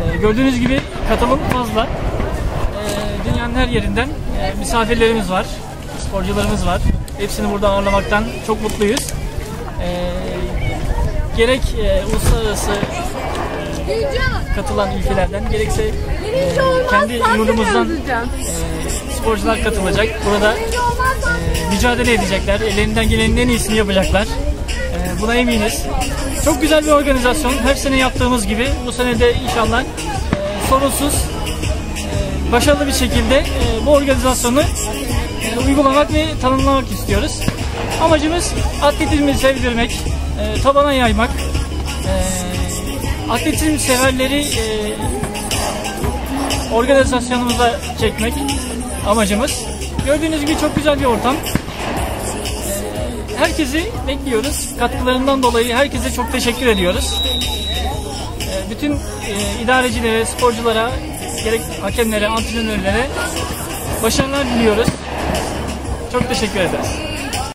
E, gördüğünüz gibi katılım fazla. E, dünyanın her yerinden e, misafirlerimiz var, sporcularımız var. Hepsini burada ağırlamaktan çok mutluyuz. E, gerek e, uluslararası katılan ülkelerden gerekse e, kendi yurdumuzdan e, sporcular katılacak. Burada e, mücadele edecekler. Ellerinden gelenin en iyisini yapacaklar. Buna eminiz. Çok güzel bir organizasyon. Her sene yaptığımız gibi bu sene de inşallah sorunsuz e, başarılı bir şekilde e, bu organizasyonu e, uygulamak ve tanımlamak istiyoruz. Amacımız atletizmi sevdirmek, tabana yaymak, atletizm severleri organizasyonumuza çekmek amacımız. Gördüğünüz gibi çok güzel bir ortam. Herkesi bekliyoruz. Katkılarından dolayı herkese çok teşekkür ediyoruz. E, bütün e, idarecilere, sporculara, gerek hakemlere, antrenörlere başarılar diliyoruz. Çok teşekkür ederiz.